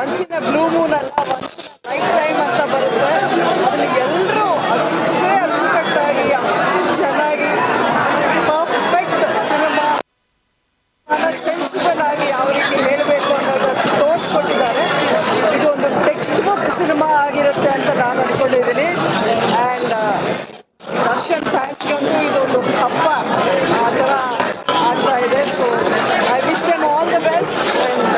Once in blue moon ಅಲ್ಲ once in lifetime ಅಂತ ಬರುತ್ತೆ. ಅದನ್ನು ಎಲ್ಲರೂ ಅಷ್ಟೇ ಅಚ್ಚುಕಟ್ಟಾಗಿ, ಅಷ್ಟು ಚೆನ್ನಾಗಿ ಪರ್ಫೆಕ್ಟ್ ಸಿನಿಮಾ ಸೆನ್ಸಿಬಲ್ ಆಗಿ ಯಾವ ರೀತಿ ಹೇಳಬೇಕು ಅನ್ನೋದನ್ನು ತೋರಿಸ್ಕೊಟ್ಟಿದ್ದಾರೆ. ಇದು ಒಂದು ಟೆಕ್ಸ್ಟ್ ಬುಕ್ ಸಿನಿಮಾ ಆಗಿರುತ್ತೆ ಅಂತ ನಾನು ಅಂದ್ಕೊಂಡಿದ್ದೀನಿ ಆ್ಯಂಡ್ ದರ್ಶನ್ ಫ್ಯಾನ್ಸ್ಗಂತೂ ಇದೊಂದು ಹಬ್ಬ. ಆ ಥರ ಆಗ್ತಾ ಇದೆ. So I wish them all the best and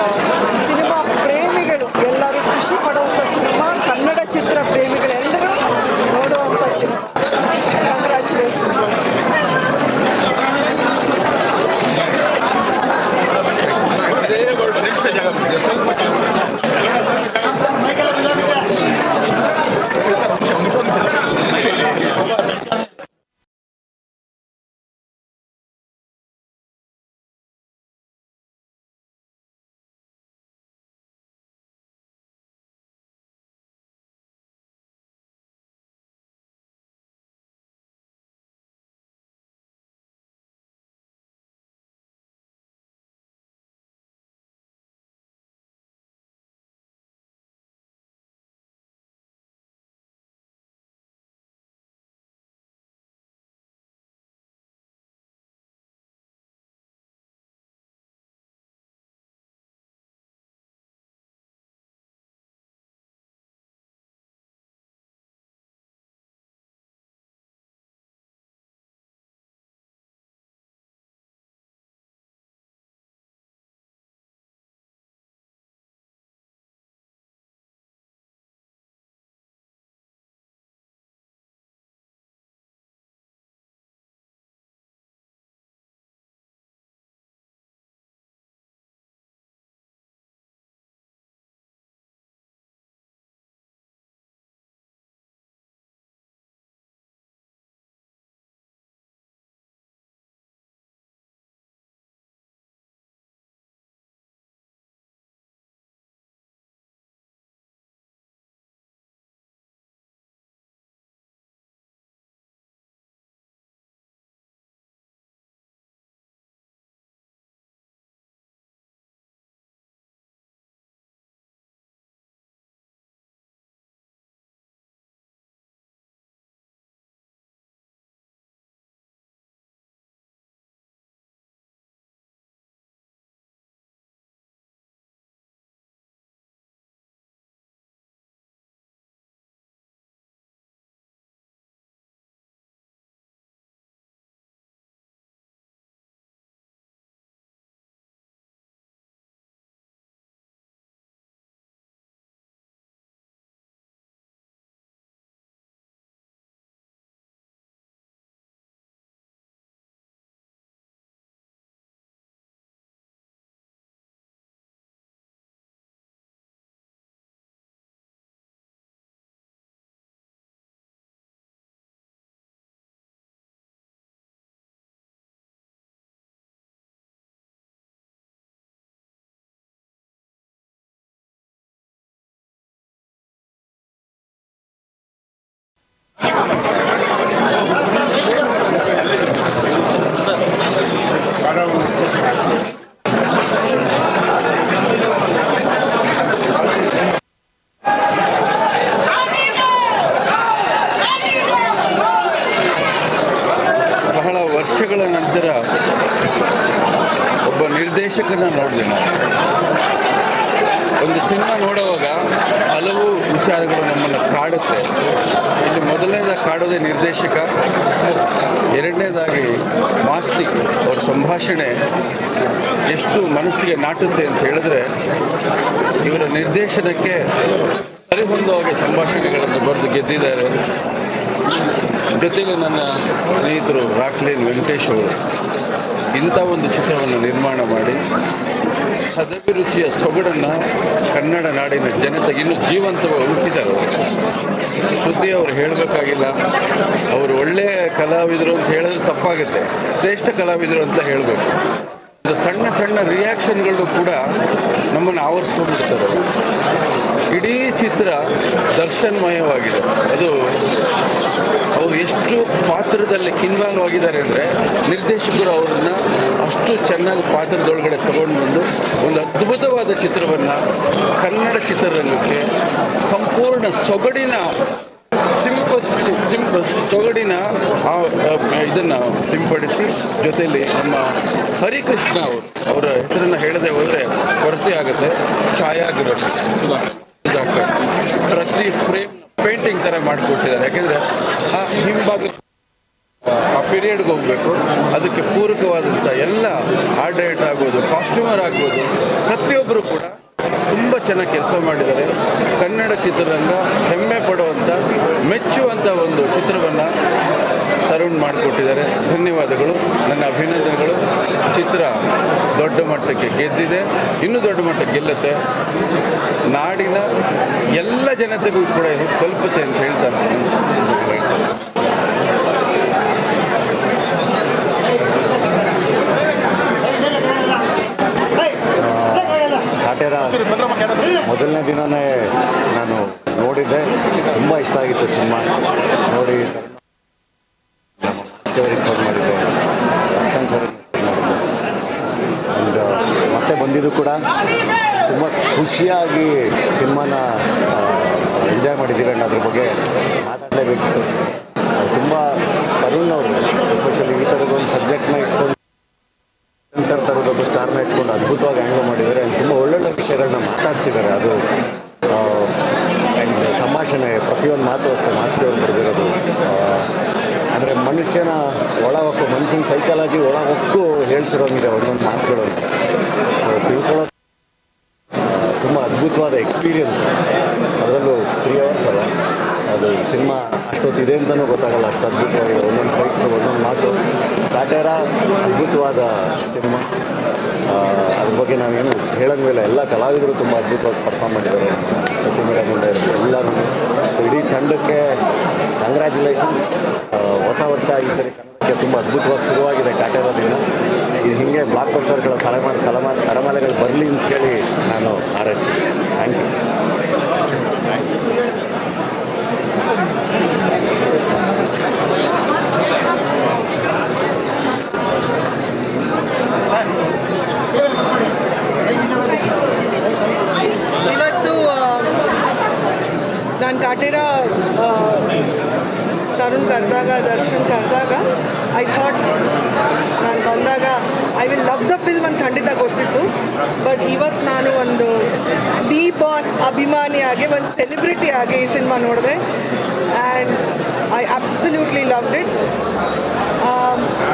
ಖುಷಿ ಪಡುವಂಥ ಸಿನಿಮಾ ಕನ್ನಡ ಚಿತ್ರ ಪ್ರೇಮಿಗಳೆಲ್ಲರೂ ನೋಡುವಂಥ ಸಿನಿಮಾ. ಕಂಗ್ರ್ಯಾಚುಲೇಷನ್ಸ್ ಒನ್ಸ್ ನಿರ್ದೇಶಕನ ನೋಡಿದೆ ನಾವು. ಒಂದು ಸಿನಿಮಾ ನೋಡುವಾಗ ಹಲವು ವಿಚಾರಗಳು ನಮ್ಮನ್ನು ಕಾಡುತ್ತೆ. ಇಲ್ಲಿ ಮೊದಲನೇದಾಗಿ ಕಾಡೋದೇ ನಿರ್ದೇಶಕ, ಎರಡನೇದಾಗಿ ಮಾಸ್ತಿ ಅವ್ರ ಸಂಭಾಷಣೆ ಎಷ್ಟು ಮನಸ್ಸಿಗೆ ನಾಟುತ್ತೆ ಅಂತ ಹೇಳಿದ್ರೆ ಇವರ ನಿರ್ದೇಶನಕ್ಕೆ ಸರಿಹೊಂದುವ ಹಾಗೆ ಸಂಭಾಷಣೆಗಳನ್ನು ಬರೆದು ಗೆದ್ದಿದ್ದಾರೆ. ಜೊತೆಗೆ ನನ್ನ ಸ್ನೇಹಿತರು ರಾಕ್ಲೇನ್ ವೆಂಕಟೇಶ್ ಅವರು. ಇಂಥ ಒಂದು ಚಿತ್ರವನ್ನು ನಿರ್ಮಾಣ ಮಾಡಿ ಸದಭಿರುಚಿಯ ಸೊಗಡನ್ನು ಕನ್ನಡ ನಾಡಿನ ಜನತೆಗೆ ಇನ್ನೂ ಜೀವಂತವಾಗಿ ಉಳಿಸಿದ್ದಾರೆ. ಸುದ್ದಿ ಅವರು ಹೇಳಬೇಕಾಗಿಲ್ಲ. ಅವರು ಒಳ್ಳೆಯ ಕಲಾವಿದರು ಅಂತ ಹೇಳಿದ್ರೆ ತಪ್ಪಾಗುತ್ತೆ. ಶ್ರೇಷ್ಠ ಕಲಾವಿದರು ಅಂತ ಹೇಳಬೇಕು. ಸಣ್ಣ ಸಣ್ಣ ರಿಯಾಕ್ಷನ್ಗಳು ಕೂಡ ನಮ್ಮನ್ನು ಆವರಿಸ್ಕೊಂಡಿರ್ತಾರೆ ಇಡೀ ಚಿತ್ರ ದರ್ಶನ್ಮಯವಾಗಿದೆ. ಅದು ಅವರು ಎಷ್ಟು ಪಾತ್ರದಲ್ಲಿ ಇನ್ವಾಲ್ವ್ ಆಗಿದ್ದಾರೆ ಅಂದರೆ ನಿರ್ದೇಶಕರು ಅವರನ್ನು ಅಷ್ಟು ಚೆನ್ನಾಗಿ ಪಾತ್ರದೊಳಗಡೆ ತಗೊಂಡು ಬಂದು ಒಂದು ಅದ್ಭುತವಾದ ಚಿತ್ರವನ್ನು ಕನ್ನಡ ಚಿತ್ರರಂಗಕ್ಕೆ ಸಂಪೂರ್ಣ ಸೊಗಡಿನ ಸಿಂಪ ಸಿಂಪ ಸೊಗಡಿನ ಆ ಇದನ್ನು ಸಿಂಪಡಿಸಿ ಜೊತೆಯಲ್ಲಿ ನಮ್ಮ ಹರಿಕೃಷ್ಣ ಅವರು, ಅವರ ಹೆಸರನ್ನು ಹೇಳದೆ ಹೋದರೆ ಕೊರತೆ ಆಗುತ್ತೆ ಛಾಯಾಗ್ರಹಿ ಸುಧಾಕರ್ ಪ್ರತಿ ಫ್ರೇಮ್ ಪೇಂಟಿಂಗ್ ಥರ ಮಾಡಿಕೊಟ್ಟಿದ್ದಾರೆ. ಯಾಕೆಂದರೆ ಆ ಹಿಂಭಾಗ ಆ ಪೀರಿಯಡ್ಗೆ ಹೋಗಬೇಕು. ಅದಕ್ಕೆ ಪೂರಕವಾದಂಥ ಎಲ್ಲ ಆರ್ಟ್ ಡೈರೆಕ್ಟ್ ಆಗ್ಬೋದು ಕಾಸ್ಟ್ಯೂಮರ್ ಆಗ್ಬೋದು ಪ್ರತಿಯೊಬ್ಬರು ಕೂಡ ತುಂಬ ಚೆನ್ನಾಗಿ ಕೆಲಸ ಮಾಡಿದ್ದಾರೆ. ಕನ್ನಡ ಚಿತ್ರರಂಗ ಹೆಮ್ಮೆ ಪಡುವಂಥ ಮೆಚ್ಚುವಂಥ ಒಂದು ಚಿತ್ರವನ್ನು ತರುಣ್ ಮಾಡಿಕೊಟ್ಟಿದ್ದಾರೆ. ಧನ್ಯವಾದಗಳು. ನನ್ನ ಅಭಿನಂದನೆಗಳು. ಚಿತ್ರ ದೊಡ್ಡ ಮಟ್ಟಕ್ಕೆ ಗೆದ್ದಿದೆ. ಇನ್ನೂ ದೊಡ್ಡ ಮಟ್ಟಕ್ಕೆ ಗೆಲ್ಲುತ್ತೆ. ನಾಡಿನ ಎಲ್ಲ ಜನತೆಗೂ ಕೂಡ ಇದು ತಲುಪುತ್ತೆ ಅಂತ ಹೇಳ್ತಾ ಕಾಟೇರ ಮೊದಲನೇ ದಿನವೇ ನಾನು ನೋಡಿದ್ದೆ. ತುಂಬ ಇಷ್ಟ ಆಗಿತ್ತು ಸಿನಿಮಾ. ನೋಡಿ ಸೇರಿ ಫೋನ್ ಮಾಡಿದ್ದೆ. ರಕ್ಷಣ್ ಸರ್ ಮಾಡಿದ್ದೆ. ಆ್ಯಂಡ್ ಮತ್ತೆ ಬಂದಿದ್ದು ಕೂಡ ತುಂಬ ಖುಷಿಯಾಗಿ ಸಿನಿಮಾನ ಎಂಜಾಯ್ ಮಾಡಿದ್ದೀವಿ ಅಣ್ಣ ಅದ್ರ ಬಗ್ಗೆ ಮಾತಾಡಲೇಬೇಕಿತ್ತು. ತುಂಬ ತರುಣ್ ಅವರು ಎಸ್ಪೆಷಲಿ ಈ ಥರದೊಂದು ಸಬ್ಜೆಕ್ಟ್ನ ಇಟ್ಕೊಂಡು ಸರ್ ಥರದೊಬ್ಬ ಸ್ಟಾರ್ನ ಇಟ್ಕೊಂಡು ಅದ್ಭುತವಾಗಿ ಹ್ಯಾಂಡಲ್ ಮಾಡಿದ್ದಾರೆ. ಆ್ಯಂಡ್ ತುಂಬ ಒಳ್ಳೊಳ್ಳೆ ವಿಷಯಗಳನ್ನ ಮಾತಾಡ್ಸಿದ್ದಾರೆ. ಅದು ಆ್ಯಂಡ್ ಸಂಭಾಷಣೆ, ಪ್ರತಿಯೊಂದು ಮಾತು ಅಷ್ಟೇ ಮಾಸ್ತಿ ಅವ್ರು ಬರೆದಿರೋದು ಅಂದರೆ ಮನುಷ್ಯನ ಒಳ ಮನುಷ್ಯನ ಸೈಕಾಲಜಿ ಒಳ ಹೊಕ್ಕು ಹೇಳ್ಸಿರೋಂಗಿದೆ ಒಂದೊಂದು ಮಾತುಗಳು ಸೊ ತಿಳ್ಕೊಳ್ಳೋದು ತುಂಬ ಅದ್ಭುತವಾದ ಎಕ್ಸ್ಪೀರಿಯನ್ಸ್ ಅದರಲ್ಲೂ ತ್ರೀ ಅವರ್ಸ್ ಅಲ್ಲ? ಅದು ಸಿನಿಮಾ ಅಷ್ಟೊತ್ತಿದೆ ಅಂತಲೂ ಗೊತ್ತಾಗಲ್ಲ. ಅಷ್ಟು ಅದ್ಭುತವಾಗಿದೆ ಒಂದೊಂದು ಫೈಟ್ಸ್ ಒಂದೊಂದು ಮಾತು. ಕಾಟೇರ ಅದ್ಭುತವಾದ ಸಿನಿಮಾ. ಅದ್ರ ಬಗ್ಗೆ ನಾವೇನು ಹೇಳಂಗಿಲ್ಲ. ಎಲ್ಲ ಕಲಾವಿದರು ತುಂಬ ಅದ್ಭುತವಾಗಿ ಪರ್ಫಾರ್ಮ್ ಮಾಡಿದ್ದಾರೆ. ಸತ್ಯ ಮುಂದೆ ಎಲ್ಲರೂ. ಸೊ ಇಡೀ ತಂಡಕ್ಕೆ ಕಂಗ್ರ್ಯಾಚುಲೇಷನ್ಸ್ ಹೊಸ ವರ್ಷ ಈ ಸರಿ ಕನ್ನಡಕ್ಕೆ ತುಂಬ ಅದ್ಭುತವಾಗಿ ಶುರುವಾಗಿದೆ ಕಾಟೇರದಿಂದ ಇದು ಹೀಗೆ ಬ್ಲಾಕ್ ಪೋಸ್ಟರ್ಗಳ ಸಲಮಾನ ಸಲಮಾ, ಸರಮಾಲೆಗಳು ಬರಲಿ ಅಂತ ಹೇಳಿ ನಾನು ಹಾರೈಸ್ತೀನಿ. ಥ್ಯಾಂಕ್ ಯು ಇವತ್ತು ನಾನು ಕಾಟೇರ ತರುಣ್ ಕರೆದಾಗ, ದರ್ಶನ್ ಕರೆದಾಗ ಐ ಥಾಟ್ ನಾನು ಬಂದಾಗ I will love the film ಅಂತ ಖಂಡಿತ ಗೊತ್ತಿತ್ತು. ಬಟ್ ಇವತ್ತು ನಾನು ಒಂದು ಬಿ ಬಾಸ್ ಅಭಿಮಾನಿಯಾಗಿ ಒಂದು ಸೆಲೆಬ್ರಿಟಿ ಆಗಿ ಈ ಸಿನಿಮಾ ನೋಡಿದೆ. And I absolutely loved it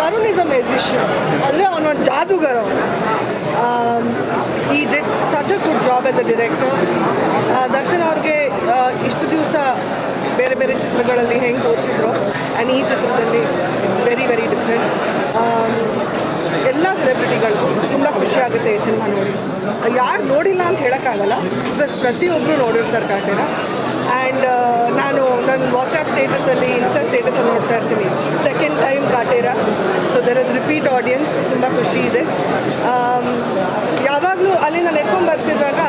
Tarun is a musician ಅಂದರೆ ಅವನೊಂದು ಜಾದೂಗರ he did such a good job as a director Darshan ಅವ್ರಿಗೆ ಆ, ಇಷ್ಟು ದಿವಸ ಬೇರೆ ಬೇರೆ ಚಿತ್ರಗಳಲ್ಲಿ ಹೆಂಗೆ ತೋರಿಸಿದ್ರು ಆ್ಯಂಡ್ ಈ ಚಿತ್ರದಲ್ಲಿ ಇಟ್ಸ್ ವೆರಿ ವೆರಿ ಡಿಫ್ರೆಂಟ್ ಎಲ್ಲ ಸೆಲೆಬ್ರಿಟಿಗಳು ತುಂಬ ಖುಷಿ ಆಗುತ್ತೆ ಈ ಸಿನಿಮಾ ನೋಡಿ. ಯಾರು ನೋಡಿಲ್ಲ ಅಂತ ಹೇಳೋಕ್ಕಾಗಲ್ಲ ಬಿಕಾಸ್ ಪ್ರತಿಯೊಬ್ಬರು ನೋಡಿರ್ತಾರೆ ಕಾಟೇರ ಆ್ಯಂಡ್ ನಾನು ನನ್ನ ವಾಟ್ಸಪ್ ಸ್ಟೇಟಸಲ್ಲಿ ಇನ್ಸ್ಟಾ ಸ್ಟೇಟಸಲ್ಲಿ ನೋಡ್ತಾ ಇರ್ತೀನಿ. Second time Kaatera so there is repeat audience ತುಂಬ ಖುಷಿ ಇದೆ. ಯಾವಾಗಲೂ ಅಲ್ಲಿಂದ ನೆಟ್ಕೊಂಡು ಬರ್ತಿರುವಾಗ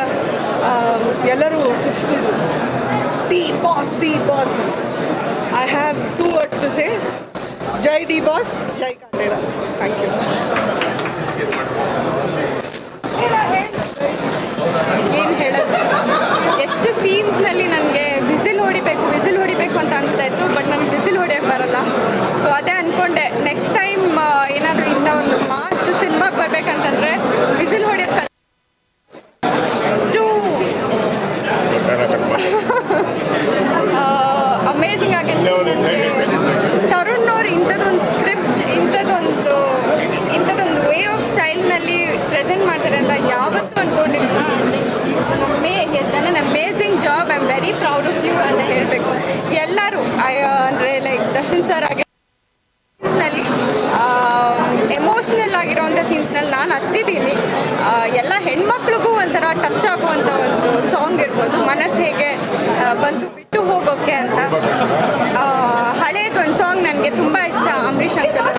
ಎಲ್ಲರೂ ಖುಷಿದ್ರು T boss T boss. I have two words to say Jai D boss, ಜೈ ಕಾಟೇರ ಥ್ಯಾಂಕ್ ಯು ಏನು ಹೇಳೋದು? ಎಷ್ಟು ಸೀನ್ಸ್ನಲ್ಲಿ ನನಗೆ ವಿಸಿಲ್ ಹೊಡಿಬೇಕು ವಿಸಿಲ್ ಹೊಡಿಬೇಕು ಅಂತ ಅನಿಸ್ತಾ ಇತ್ತು, ಬಟ್ ನನಗೆ ವಿಸಿಲ್ ಹೊಡಿಯೋಕ್ಕೆ ಬರಲ್ಲ. ಸೊ ಅದೇ ಅಂದ್ಕೊಂಡೆ ನೆಕ್ಸ್ಟ್ ಟೈಮ್ ಏನಾದರೂ ಇಂಥ ಒಂದು ಮಾಸ್ ಸಿನಿಮಾಗೆ ಬರ್ಬೇಕಂತಂದ್ರೆ ವಿಸಿಲ್ ಹೊಡೆಯೋದು ಅಷ್ಟು ಅಮೇಝಿಂಗ್ ಆಗಿತ್ತು ತರುಣ್ ಅವ್ರು ಇಂಥದ್ದೊಂದು ಸ್ಕ್ರಿಪ್ಟ್ ಇಂಥದ್ದೊಂದು ಇಂಥದ್ದೊಂದು ವೇ ಆಫ್ ಸ್ಟೈಲ್ನಲ್ಲಿ ಪ್ರೆಸೆಂಟ್ ಮಾಡ್ತಾರೆ ಅಂತ ಯಾವತ್ತೂ ಅಂದ್ಕೊಂಡಿಲ್ಲ may an amazing job I am very proud of you ಅಂತ ಹೇಳಬೇಕು. ಎಲ್ಲರೂ ಅಂದರೆ ಲೈಕ್ ದರ್ಶನ್ ಸರ್ ಆಗಿ ಸೀನ್ಸ್ನಲ್ಲಿ ಎಮೋಷ್ನಲ್ ಆಗಿರೋವಂಥ ಸೀನ್ಸ್ನಲ್ಲಿ ನಾನು ಹತ್ತಿದ್ದೀನಿ. ಎಲ್ಲ ಹೆಣ್ಮಕ್ಳಿಗೂ ಒಂಥರ ಟಚ್ ಆಗುವಂಥ ಒಂದು ಸಾಂಗ್ ಇರ್ಬೋದು. ಮನಸ್ಸು ಹೇಗೆ ಬಂದು ಬಿಟ್ಟು ಹೋಗೋಕ್ಕೆ ಅಂತ. ಹಳೇದೊಂದು ಸಾಂಗ್ ನನಗೆ ತುಂಬ ಇಷ್ಟ, ಅಂಬರೀಷ್ ಅಂಕಲ್.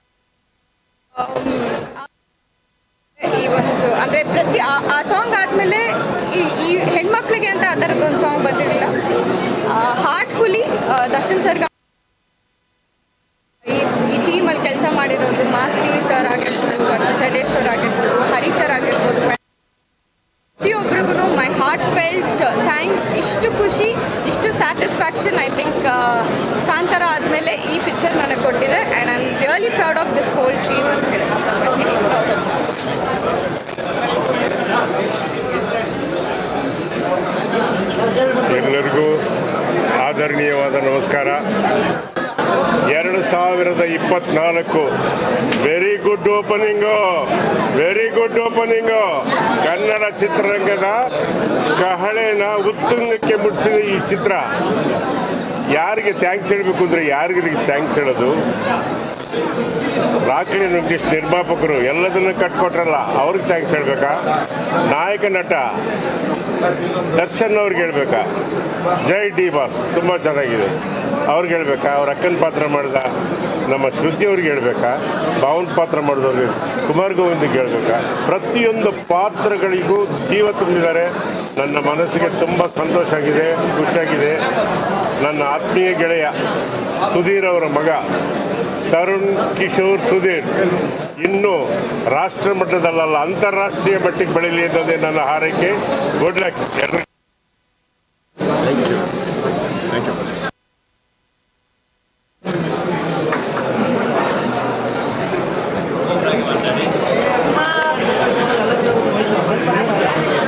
ಒಂದು, ಅಂದರೆ ಪ್ರತಿ, ಆ- ಸಾಂಗ್ ಆದಮೇಲೆ ಈ ಈ ಹೆಣ್ಮಕ್ಳಿಗೆ ಅಂತ ಆ ಥರದ್ದೊಂದು ಸಾಂಗ್ ಬಂದಿರಲಿಲ್ಲ ಹಾರ್ಟ್ಫುಲಿ ದರ್ಶನ್ ಸರ್ ಈ ಈ ಟೀಮಲ್ಲಿ ಕೆಲಸ ಮಾಡಿರೋದು ಮಾಸ್ತಿ ಸರ್ ಆಗಿರ್ಬೋದು ಸ್ವರ್ಣ ಚಂಡೇಶ್ವರ್ ಆಗಿರ್ಬೋದು, ಹರಿ ಸರ್ ಆಗಿರ್ಬೋದು. ಪ್ರತಿಯೊಬ್ಬರಿಗೂ ಮೈ ಹಾರ್ಟ್ ಫೆಲ್ಟ್ ಥ್ಯಾಂಕ್ಸ್ ಇಷ್ಟು ಖುಷಿ, ಇಷ್ಟು ಸ್ಯಾಟಿಸ್ಫ್ಯಾಕ್ಷನ್ ಐ ಥಿಂಕ್ ಕಾಂತಾರ ಆದಮೇಲೆ ಈ ಪಿಕ್ಚರ್ ನನಗೆ ಕೊಟ್ಟಿದೆ and I am really proud of this whole team ಅಂತ ಹೇಳಿ ಇಷ್ಟಪಡ್ತೀನಿ. ಎಲ್ಲರಿಗೂ ಆದರಣೀಯವಾದ ನಮಸ್ಕಾರ. ಎರಡು ಸಾವಿರದ ಇಪ್ಪತ್ನಾಲ್ಕು. Very good opening very good opening Kannada ಚಿತ್ರರಂಗದ ಕಹಳೆನ ಉತ್ತುಂಗಕ್ಕೆ ಮುಟ್ಟಿಸಿದ ಈ ಚಿತ್ರ. ಯಾರಿಗೆ ಥ್ಯಾಂಕ್ಸ್ ಹೇಳಬೇಕು ಅಂದರೆ ಯಾರಿಗೆ ಥ್ಯಾಂಕ್ಸ್ ಹೇಳೋದು? ರಾಕ್ಲಿ ವೆಂಕಟೇಶ್ ನಿರ್ಮಾಪಕರು ಎಲ್ಲದನ್ನು ಕಟ್ಕೊಟ್ರಲ್ಲ, ಅವ್ರಿಗೆ ಥ್ಯಾಂಕ್ಸ್ ಹೇಳ್ಬೇಕಾ? ನಾಯಕ ನಟ ದರ್ಶನ್ ಅವ್ರಿಗೆ ಹೇಳ್ಬೇಕಾ? ಜೈ ಡಿ ಬಾಸ್, ತುಂಬ ಚೆನ್ನಾಗಿದೆ. ಅವ್ರಿಗೆ ಹೇಳ್ಬೇಕಾ? ಅವ್ರ ಅಕ್ಕನ ಪಾತ್ರ ಮಾಡಿದ ನಮ್ಮ ಶ್ರುತಿ ಅವ್ರಿಗೆ ಹೇಳ್ಬೇಕಾ? ಭಾವನ್ ಪಾತ್ರ ಮಾಡಿದವ್ರಿಗೆ ಕುಮಾರ್ ಗೋವಿಂದಿಗೆ ಹೇಳ್ಬೇಕಾ? ಪ್ರತಿಯೊಂದು ಪಾತ್ರಗಳಿಗೂ ಜೀವ ತುಂಬಿದ್ದಾರೆ. ನನ್ನ ಮನಸ್ಸಿಗೆ ತುಂಬ ಸಂತೋಷ ಆಗಿದೆ ಖುಷಿಯಾಗಿದೆ ನನ್ನ ಆತ್ಮೀಯ ಗೆಳೆಯ ಸುಧೀರ್ ಅವರ ಮಗ ತರುಣ್ ಕಿಶೋರ್ ಸುಧೀರ್ ಇನ್ನು ರಾಷ್ಟ್ರ ಮಟ್ಟದಲ್ಲ ಅಂತಾರಾಷ್ಟ್ರೀಯ ಮಟ್ಟಿಗೆ ಬೆಳೀಲಿ ಅನ್ನೋದೇ ನನ್ನ ಹಾರೈಕೆ. ಗುಡ್ ಲಕ್ ಎಲ್ಲರಿಗೂ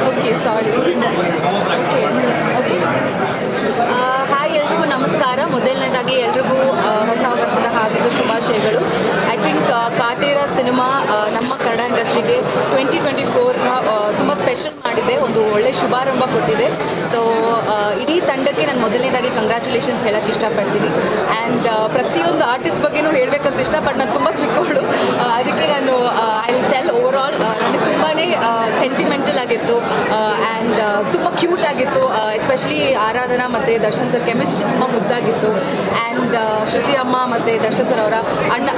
okay sorry okay okay hi ಎಲ್ರಿಗೂ ನಮಸ್ಕಾರ ಮೊದಲನೇದಾಗಿ ಎಲ್ರಿಗೂ ಆ, ಹೊಸ ವರ್ಷದ ಹಾರ್ದಿಕ ಶುಭಾಶಯಗಳು ಐ ಥಿಂಕ್ ಕಾಟೇರ ಸಿನಿಮಾ ಆ, ನಮ್ಮ ಕನ್ನಡ ಇಂಡಸ್ಟ್ರಿಗೆ ಟ್ವೆಂಟಿ ಟ್ವೆಂಟಿ ಫೋರ್ನ ತುಂಬ ಸ್ಪೆಷಲ್ ಮಾಡಿದೆ ಒಂದು ಒಳ್ಳೆ ಶುಭಾರಂಭ ಕೊಟ್ಟಿದೆ ಸೊ ಇಡೀ ತಂಡಕ್ಕೆ ನಾನು ಮೊದಲನೇದಾಗಿ ಕಂಗ್ರ್ಯಾಚುಲೇಷನ್ಸ್ ಹೇಳಕ್ಕೆ ಇಷ್ಟಪಡ್ತೀನಿ ಆ್ಯಂಡ್ ಪ್ರತಿಯೊಂದು ಆರ್ಟಿಸ್ಟ್ ಬಗ್ಗೆನೂ ಹೇಳಬೇಕಂತ ಇಷ್ಟಪಟ್ಟು ನಾನು ತುಂಬ ಚಿಕ್ಕವಳು ಆ, ಅದಕ್ಕೆ ನಾನು I will tell over all ನನಗೆ ತುಂಬಾ ಸೆಂಟಿಮೆಂಟಲ್ ಆಗಿತ್ತು ಆ್ಯಂಡ್ ತುಂಬ ಕ್ಯೂಟ್ ಆಗಿತ್ತು ಎಸ್ಪೆಷಲಿ ಆರಾಧನಾ ಮತ್ತು ದರ್ಶನ್ ಸರ್ ಕೆಮಿಸ್ಟ್ರಿ ತುಂಬ ಮುದ್ದಾಗಿತ್ತು. ಆ್ಯಂಡ್ ಶ್ರುತಿ ಅಮ್ಮ ಮತ್ತು ದರ್ಶನ್ ಸರ್ ಅವರ ಅಣ್ಣ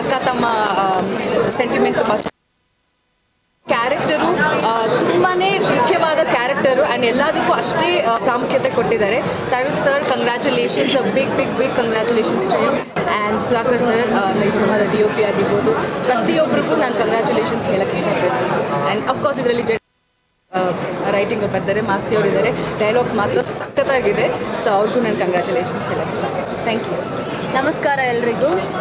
ಅಕ್ಕ, ತಮ್ಮ ಸೆಂಟಿಮೆಂಟ್ ತುಂಬ ಕ್ಯಾರೆಕ್ಟರು ತುಂಬಾ ಮುಖ್ಯವಾದ ಕ್ಯಾರೆಕ್ಟರು ಆ್ಯಂಡ್ ಎಲ್ಲದಕ್ಕೂ ಅಷ್ಟೇ ಪ್ರಾಮುಖ್ಯತೆ ಕೊಟ್ಟಿದ್ದಾರೆ. Tarun sir congratulations big big big congratulations to you and Sudhakar sir ಈ ಸಿನಿಮಾದ ಡಿ ಒ ಪಿ ಆಗಿರ್ಬೋದು. ಪ್ರತಿಯೊಬ್ಬರಿಗೂ ನಾನು ಕಂಗ್ರ್ಯಾಚುಲೇಷನ್ಸ್ ಹೇಳಕ್ಕೆ ಇಷ್ಟಪಡ್ತೀನಿ. ಆ್ಯಂಡ್ ಅಫ್ಕೋರ್ಸ್ ಇದರಲ್ಲಿ ಜೆ ರೈಟಿಂಗ್ ಬರ್ತಾರೆ, ಮಾಸ್ತಿ ಅವರು ಇದ್ದಾರೆ ಡೈಲಾಗ್ಸ್ ಮಾತ್ರ ಸಖತ್ತಾಗಿದೆ. ಸೊ ಅವ್ರಿಗೂ ನಾನು ಕಂಗ್ರ್ಯಾಚುಲೇಷನ್ಸ್ ಹೇಳಕ್ಕೆ ಇಷ್ಟ ಥ್ಯಾಂಕ್ ಯು ನಮಸ್ಕಾರ ಎಲ್ರಿಗೂ.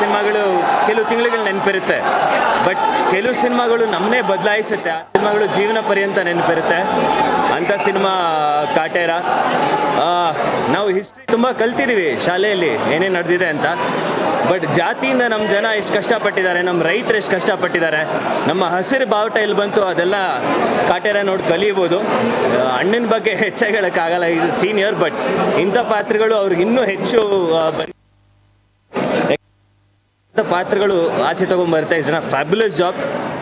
ಸಿನಿಮಾಗಳು ಕೆಲವು ತಿಂಗಳುಗಳು ನೆನಪಿರುತ್ತೆ. ಬಟ್ ಕೆಲವು ಸಿನಿಮಾಗಳು ನಮ್ಮನ್ನೇ ಬದಲಾಯಿಸುತ್ತೆ. ಆ ಸಿನಿಮಾಗಳು ಜೀವನ ಪರ್ಯಂತ ನೆನಪಿರುತ್ತೆ. ಅಂಥ ಸಿನಿಮಾ, ಕಾಟೇರ. ನಾವು ಹಿಸ್ಟ್ರಿ ತುಂಬ ಕಲ್ತಿದ್ದೀವಿ ಶಾಲೆಯಲ್ಲಿ ಏನೇನು ನಡೆದಿದೆ ಅಂತ. ಬಟ್ ಜಾತಿಯಿಂದ ನಮ್ಮ ಜನ ಎಷ್ಟು ಕಷ್ಟಪಟ್ಟಿದ್ದಾರೆ ನಮ್ಮ ರೈತರು ಎಷ್ಟು ಕಷ್ಟಪಟ್ಟಿದ್ದಾರೆ, ನಮ್ಮ ಹಸಿರು ಬಾವುಟ ಇಲ್ಲಿ ಬಂತು, ಅದೆಲ್ಲ ಕಾಟೇರ ನೋಡಿ ಕಲಿಬೋದು. ಅಣ್ಣನ ಬಗ್ಗೆ ಹೆಚ್ಚಾಗಿ ಹೇಳೋಕ್ಕಾಗಲ್ಲ ಇದು ಸೀನಿಯರ್ ಬಟ್ ಇಂಥ ಪಾತ್ರಗಳು ಅವ್ರಿಗೆ ಇನ್ನೂ ಹೆಚ್ಚು ಬರಿ ಪಾತ್ರಗಳು ಆಚೆ ತೊಗೊಂಬರುತ್ತೆ ಇಸ್ ಜನ ಫ್ಯಾಬ್ಯುಲಸ್ ಜಾಬ್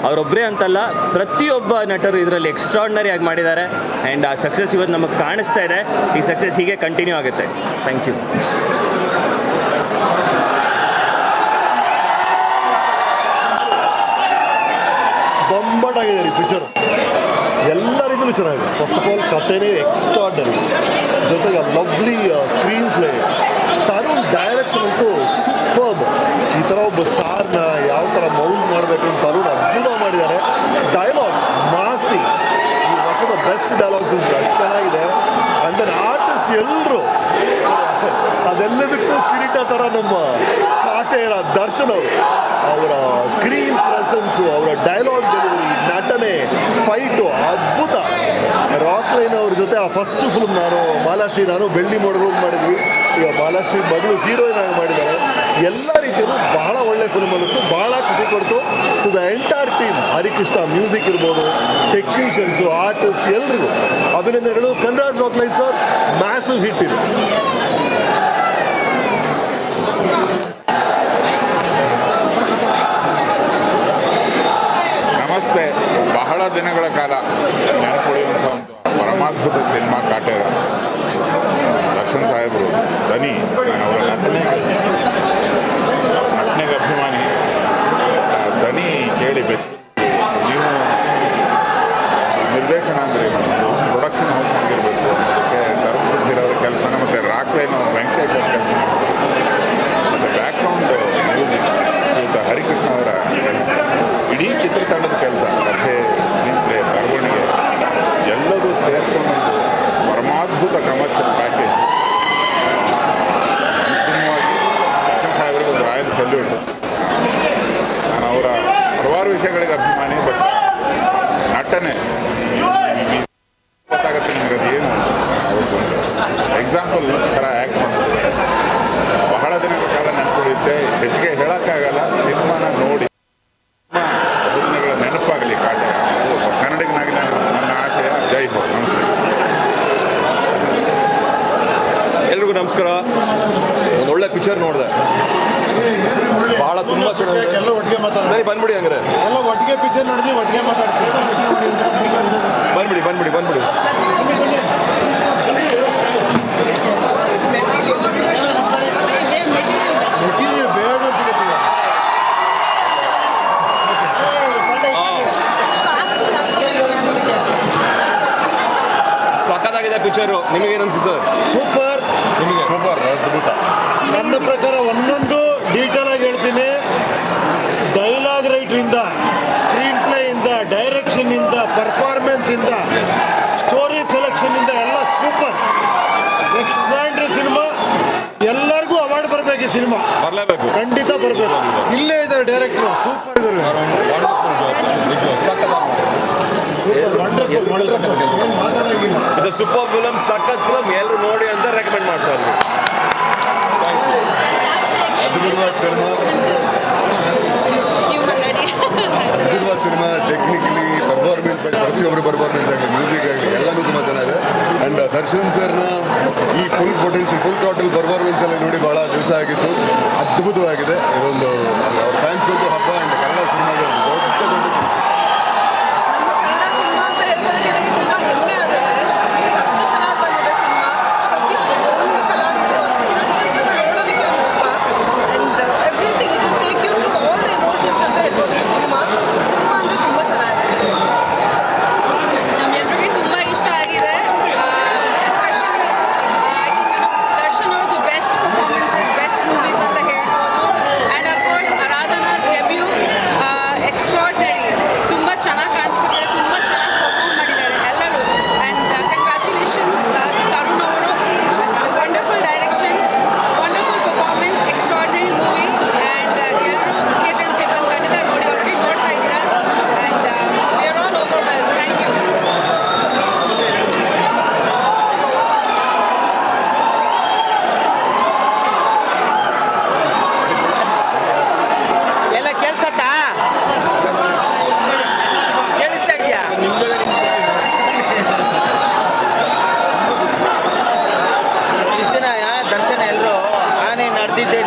ಅವರೊಬ್ಬರೇ ಅಂತಲ್ಲ, ಪ್ರತಿಯೊಬ್ಬ ನಟರು ಇದರಲ್ಲಿ ಎಕ್ಸ್ಟ್ರಾರ್ಡ್ನರಿ ಆಗಿ ಮಾಡಿದ್ದಾರೆ. ಆ್ಯಂಡ್ ಆ ಸಕ್ಸಸ್ ಇವತ್ತು ನಮಗೆ ಕಾಣಿಸ್ತಾ ಇದೆ. ಈ ಸಕ್ಸಸ್ ಹೀಗೆ ಕಂಟಿನ್ಯೂ ಆಗುತ್ತೆ. ಥ್ಯಾಂಕ್ ಯು ಬೊಂಬಾಟಾಗಿದೆ ರೀ ಪಿಕ್ಚರ್ ಎಲ್ಲ ರೀತಿಯಲ್ಲಿ ಚೆನ್ನಾಗಿದೆ. ಫಸ್ಟ್ ಆಫ್ ಆಲ್ ಕಥೆನೇ ಎಕ್ಸ್ಟ್ರಾಡ್ನರಿ ಜೊತೆಗೆ ಲವ್ಲಿ ಸ್ಕ್ರೀನ್ ಪ್ಲೇ ತರುಣ್ ಅಂತೂ ಸೂಪರ್ಬ್ ಈ ಥರ ಒಬ್ಬ ಸ್ಟಾರ್ನ ಯಾವ ಥರ ಮೌಲ್ಡ್ ಮಾಡಬೇಕು ಅಂತ ಅರುಣ್ ಅದ್ಭುತ ಮಾಡಿದ್ದಾರೆ. ಡೈಲಾಗ್ಸ್ ಮಾಸ್ತಿ ಈ ವರ್ಷದ ಬೆಸ್ಟ್ ಡೈಲಾಗ್ಸ್ ಅಷ್ಟು ಚೆನ್ನಾಗಿದೆ. ಅಂಡ್ ದೆನ್ ಆರ್ಟಿಸ್ಟ್ ಎಲ್ಲರೂ ಅದೆಲ್ಲದಕ್ಕೂ ಕಿರೀಟ ಥರ ನಮ್ಮ ಕಾಟೇರ ದರ್ಶನ್ ಅವರು. ಅವರ ಸ್ಕ್ರೀನ್ ಪ್ರೆಸೆನ್ಸು ಅವರ ಡೈಲಾಗ್ ಡೆಲಿವರಿ ನಟನೆ ಫೈಟು ಅದ್ಭುತ. ರಾಕ್ ಲೈನ್ ಅವ್ರ ಜೊತೆ ಆ ಫಸ್ಟ್ ಫಿಲ್ಮ್ ನಾನು, ಮಾಲಾಶ್ರೀ, ನಾನು ಬೆಳ್ಳಿ ಮೋಡಗಳು ಮಾಡಿದ್ವಿ. ಈಗ ಬಾಲಾಶ್ರೀ ಮಗಳು ಹೀರೋಯಿನ್ ಆಗಿ ಮಾಡಿದ್ದಾರೆ. ಎಲ್ಲ ರೀತಿಯಲ್ಲೂ ಬಹಳ ಒಳ್ಳೆ ಫಿಲ್ಮ್ ಅನ್ನಿಸ್ತು ಬಹಳ ಖುಷಿ ಕೊಡ್ತು. To the entire team Harikrishna music ಇರ್ಬೋದು ಟೆಕ್ನಿಷಿಯನ್ಸು ಆರ್ಟಿಸ್ಟ್ ಎಲ್ರಿಗೂ. ಅಭಿನಂದನೆಗಳು. Kanraj Rockline sir massive hit ಇದು. ನಮಸ್ತೆ. ಬಹಳ ದಿನಗಳ ಕಾಲ ನೆನಪುಳಿಯುವಂಥ ಒಂದು ಪರಮಾದ್ಭುತ ಸಿನಿಮಾ ಕಾಟೇರ. ದರ್ಶನ್ ಸಾಹೇಬರು ದನಿ ನಾನು ಅವರ ನಟನೆಗೆ ಅಭಿಮಾನಿ. ಧನಿ ಕೇಳಿ ನೀವು ನಿರ್ದೇಶನ ಅಂದರೆ. ಪ್ರೊಡಕ್ಷನ್ ಹೌಸ್ ಆಗಿರಬೇಕು. ಅದಕ್ಕೆ ಧರ್ಮ ಸುದ್ದಿರವ್ರ ಕೆಲಸನ ಮತ್ತು ರಾಕ್ಲೈನು ವೆಂಕಟೇಶ್ ಅವ್ರ ಕೆಲಸ. ಮತ್ತು ಬ್ಯಾಕ್ಗ್ರೌಂಡ್ ಮ್ಯೂಸಿಕ್ ಇವತ್ತು ಹರಿಕೃಷ್ಣ ಅವರ ಕೆಲಸ. ಇಡೀ ಚಿತ್ರತಂಡದ ಕೆಲಸ. ಕಥೆ ಸ್ಕ್ರೀನ್ ಬರವಣಿಗೆ. ಎಲ್ಲದೂ ಸೇರ್ಕೊಂಡು ಪರಮಾದ್ಭುತ ಕಮರ್ಷಿಯಲ್ ಪ್ಯಾಕೇಜ್ ಅಂತಿಮವಾಗಿ ದರ್ಶನ್ ಸಾಹೇಬರಿಗೆ ಒಂದು ರಾಯಲ್ ಸಲ್ಯೂಟ್ ನಾನು ಅವರ ಹಲವಾರು ವಿಷಯಗಳಿಗೆ ಅಭಿಮಾನಿ ಬಟ್ ನಟನೆ ಗೊತ್ತಾಗುತ್ತೆ ನಿಮ್ಗೆ ಅದು ಏನು ಅವ್ರದ್ದು ಎಕ್ಸಾಂಪಲ್ ಥರ ಆ್ಯಕ್ಟ್ ಮಾಡ್ತಾರೆ ಬಹಳ ದಿನಗಳ ಕಾಲ ನೆನಪುಳಿಯುತ್ತೆ ಹೆಚ್ಚಿಗೆ ಹೇಳೋಕ್ಕಾಗಲ್ಲ ಸಿನಿಮಾನ ನೋಡಿ ಅಭಿನಯಗಳ ನೆನಪಾಗಲಿ ಕಾಟ ಒಬ್ಬ ಕನ್ನಡಿಗನಾಗಿ ನಾನು ನನ್ನ ಆಶಯ ಜೈ ಹೋ ನಮಸ್ತೆ ಎಲ್ರಿಗೂ ನಮಸ್ಕಾರ ಒಂದು ಒಳ್ಳೆ ಪಿಕ್ಚರ್ ನೋಡಿದೆ ಬಹಳ ತುಂಬ ಚೆನ್ನಾಗಿದೆ ಎಲ್ಲ ಒಟ್ಟಿಗೆ ಮಾತಾಡ್ತಾರೆ ಸರಿ ಬಂದ್ಬಿಡಿ ಹಂಗಾರೆ ಎಲ್ಲ ಒಟ್ಟಿಗೆ ಪಿಕ್ಚರ್ ನೋಡಿದ್ವಿ ಒಟ್ಟಿಗೆ ಮಾತಾಡ್ತೀವಿ ಬಂದ್ಬಿಡಿ ಬಂದ್ಬಿಡಿ ಬಂದ್ಬಿಡಿ ಮೆಟೀರಿಯಲ್ ಬೇಗ ಸಿಗುತ್ತೆ ಸಖತ್ತಾಗಿದೆ ಪಿಕ್ಚರು ನಿಮಗೇನು ಅನ್ಸುತ್ತೆ ಸರ್ ಸೂಪರ್ ಸೂಪರ್ ಅದ್ಭುತ ನನ್ನ ಪ್ರಕಾರ ಒಂದೊಂದು ಡೀಟೇಲ್ ಆಗಿ ಹೇಳ್ತೀನಿ ಡೈಲಾಗ್ ರೈಟ್ರಿಂದ ಸ್ಕ್ರೀನ್ ಪ್ಲೇ ಇಂದ ಡೈರೆಕ್ಷನ್ ಇಂದ ಪರ್ಫಾರ್ಮೆನ್ಸ್ ಇಂದ ಸ್ಟೋರಿ ಸೆಲೆಕ್ಷನ್ ಇಂದ ಎಲ್ಲ ಸೂಪರ್ ಎಕ್ಸ್ಟ್ರಾಂಡ್ರಿ ಸಿನಿಮಾ ಎಲ್ಲರಿಗೂ ಅವಾರ್ಡ್ ಬರಬೇಕು ಈ ಸಿನಿಮಾ ಬರಲೇಬೇಕು ಖಂಡಿತ ಬರಬೇಕು ಇಲ್ಲೇ ಇದ್ದಾರೆ ಡೈರೆಕ್ಟ್ರು ಸೂಪರ್ ಗುರು ಇದು ಸೂಪರ್ ಫಿಲಮ್ ಸಖತ್ ಫಿಲಮ್ ಎಲ್ಲರೂ ನೋಡಿ ಅಂತ ರೆಕಮೆಂಡ್ ಮಾಡ್ತಾ ಇದ್ವಿ ಅದ್ಭುತವಾದ ಸಿನಿಮಾ ಅದ್ಭುತವಾದ ಸಿನಿಮಾ ಟೆಕ್ನಿಕಲಿ ಪರ್ಫಾರ್ಮೆನ್ಸ್ ವೈಸ್ ಪ್ರತಿಯೊಬ್ಬರು ಪರ್ಫಾರ್ಮೆನ್ಸ್ ಆಗಲಿ ಮ್ಯೂಸಿಕ್ ಆಗಲಿ, ಎಲ್ಲನೂ ತುಂಬ ಚೆನ್ನಾಗಿದೆ. ಆ್ಯಂಡ್ ದರ್ಶನ್ ಸರ್ನ ಈ full potential full throttle performance ಎಲ್ಲ ನೋಡಿ ಭಾಳ ದಿವಸ ಆಗಿತ್ತು. ಅದ್ಭುತವಾಗಿದೆ. ಇದೊಂದು ಅಂದರೆ ಅವ್ರ ಫ್ಯಾನ್ಸ್ಗಂತೂ ಹಬ್ಬ ಆ್ಯಂಡ್ ಕನ್ನಡ ಸಿನಿಮಾಗೆ দিতে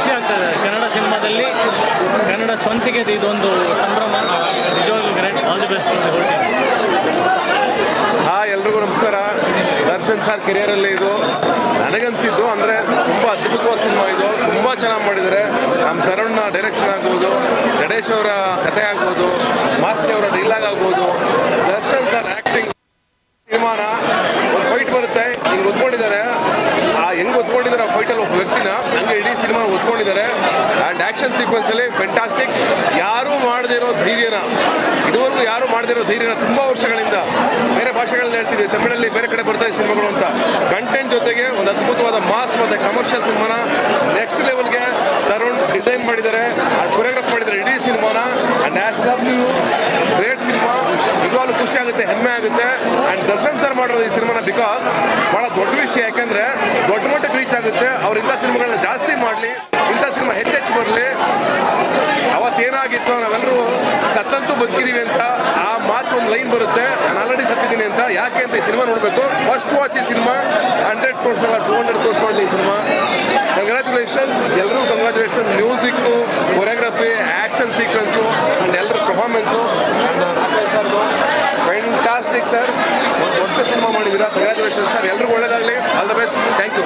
ಖುಷಿ ಆಗ್ತದೆ ಕನ್ನಡ ಸಿನಿಮಾದಲ್ಲಿ. ಕನ್ನಡ ಸ್ವಂತಿಗೆ ಇದೊಂದು ಸಂಭ್ರಮ. ನಿಜವಾಗ್ಲೂ great all the best hi, ಎಲ್ರಿಗೂ ನಮಸ್ಕಾರ. ದರ್ಶನ್ ಸರ್ ಕೆರಿಯರಲ್ಲಿ ಇದು. ನನಗನ್ಸಿದ್ದು ಅಂದರೆ ತುಂಬ ಅದ್ಭುತವಾದ ಸಿನಿಮಾ ಇದು. ತುಂಬ ಚೆನ್ನಾಗಿ ಮಾಡಿದ್ದಾರೆ. ನಮ್ಮ ತರುಣ್ನ ಡೈರೆಕ್ಷನ್ ಆಗ್ಬೋದು ಜಡೇಶ್ ಅವರ ಕಥೆ ಆಗ್ಬೋದು, ಮಾಸ್ತಿ ಅವರ ಡೈಲಾಗ್ ಆಗ್ಬೋದು. ದರ್ಶನ್ ಸರ್ ಆ್ಯಕ್ಟಿಂಗ್ ಸಿನಿಮಾನ ಒಂದು ಫೈಟ್ ಬರುತ್ತೆ. ಹಿಂಗೆ ಒತ್ಕೊಂಡಿದ್ದಾರೆ ಆ ಹೆಂಗೆ ಒತ್ಕೊಂಡಿದ್ದಾರೆ ಆ ಫೈಟಲ್ಲಿ ಒಬ್ಬ ವ್ಯಕ್ತಿನ ಹಂಗೆ ಇಡೀ ಸಿನಿಮಾ ಒತ್ಕೊಂಡಿದ್ದಾರೆ. ಆ್ಯಂಡ್ ಆ್ಯಕ್ಷನ್ ಸೀಕ್ವೆನ್ಸಲ್ಲಿ ಫೆಂಟಾಸ್ಟಿಕ್ ಯಾರೂ ಮಾಡದೇ ಇರೋ ಧೈರ್ಯನ, ಇದುವರೆಗೂ ಯಾರು ಮಾಡದೇ ಇರೋ ಧೈರ್ಯನ ತುಂಬ ವರ್ಷಗಳಿಂದ ಬೇರೆ ಭಾಷೆಗಳಲ್ಲಿ ಹೇಳ್ತಿದ್ವಿ ತಮಿಳಲ್ಲಿ ಬೇರೆ ಕಡೆ ಬರ್ತಾ ಇದೆ ಸಿನಿಮಾಗಳು ಅಂತ. ಕಂಟೆಂಟ್ ಜೊತೆಗೆ ಒಂದು ಅದ್ಭುತವಾದ ಮಾಸ್ ಮತ್ತು ಕಮರ್ಷಿಯಲ್ ಸಿನಿಮಾನ ನೆಕ್ಸ್ಟ್ ಲೆವೆಲ್ಗೆ ತರುಣ್ ಡಿಸೈನ್ ಮಾಡಿದ್ದಾರೆ. ಕೊರಿಯೋಗ್ರಾಫ್ ಮಾಡಿದ್ದಾರೆ ಇಡೀ ಸಿನಿಮಾನ. ಆ್ಯಂಡ್ ಆ್ಯಸ್ ಡಬ್ಲ್ಯೂ ಖುಷಿ ಆಗುತ್ತೆ, ಹೆಮ್ಮೆ ಆಗುತ್ತೆ. ಆ್ಯಂಡ್ ದರ್ಶನ್ ಸರ್ ಮಾಡಿರೋದು ಈ ಸಿನಿಮಾನ ಬಿಕಾಸ್ ಭಾಳ ದೊಡ್ಡ ವಿಷಯ, ಯಾಕಂದರೆ ದೊಡ್ಡ ಮಟ್ಟಕ್ಕೆ ರೀಚ್ ಆಗುತ್ತೆ. ಅವ್ರು ಇಂಥ ಸಿನಿಮಾಗಳನ್ನ ಜಾಸ್ತಿ ಮಾಡಲಿ, ಇಂಥ ಸಿನಿಮಾ ಹೆಚ್ಚೆಚ್ಚು ಬರಲಿ. ಅವತ್ತೇನಾಗಿತ್ತು ನಾವೆಲ್ಲರೂ ಸತ್ತಂತೂ ಬದುಕಿದ್ದೀವಿ ಅಂತ ಆ ಮಾತು ಒಂದು ಲೈನ್ ಬರುತ್ತೆ. ನಾನು ಆಲ್ರೆಡಿ ಸತ್ತಿದ್ದೀನಿ ಅಂತ. ಯಾಕೆ ಅಂತ ಈ ಸಿನಿಮಾ ನೋಡಬೇಕು. ಫಸ್ಟ್ ವಾಚ್ ಈ ಸಿನಿಮಾ. ಹಂಡ್ರೆಡ್ ಕ್ರೋರ್ಸ್ ಅಲ್ಲ ಟೂ ಹಂಡ್ರೆಡ್ ಕ್ರೋರ್ಸ್ ಮಾಡಲಿ ಈ ಸಿನಿಮಾ. ಕಂಗ್ರ್ಯಾಚುಲೇಷನ್ಸ್ ಎಲ್ಲರೂ congratulations music choreography action sequence and ಎಲ್ಲರ ಪರ್ಫಾರ್ಮೆನ್ಸು ಫ್ಯಾಂಟಾಸ್ಟಿಕ್ ಸರ್ ಒಟ್ಟು ಸಿನಿಮಾ ಮಾಡಿದ್ದೀರಾ? ಕಂಗ್ರ್ಯಾಚುಲೇಷನ್ ಸರ್ ಎಲ್ರಿಗೂ ಒಳ್ಳೇದಾಗಲಿ. All the best thank you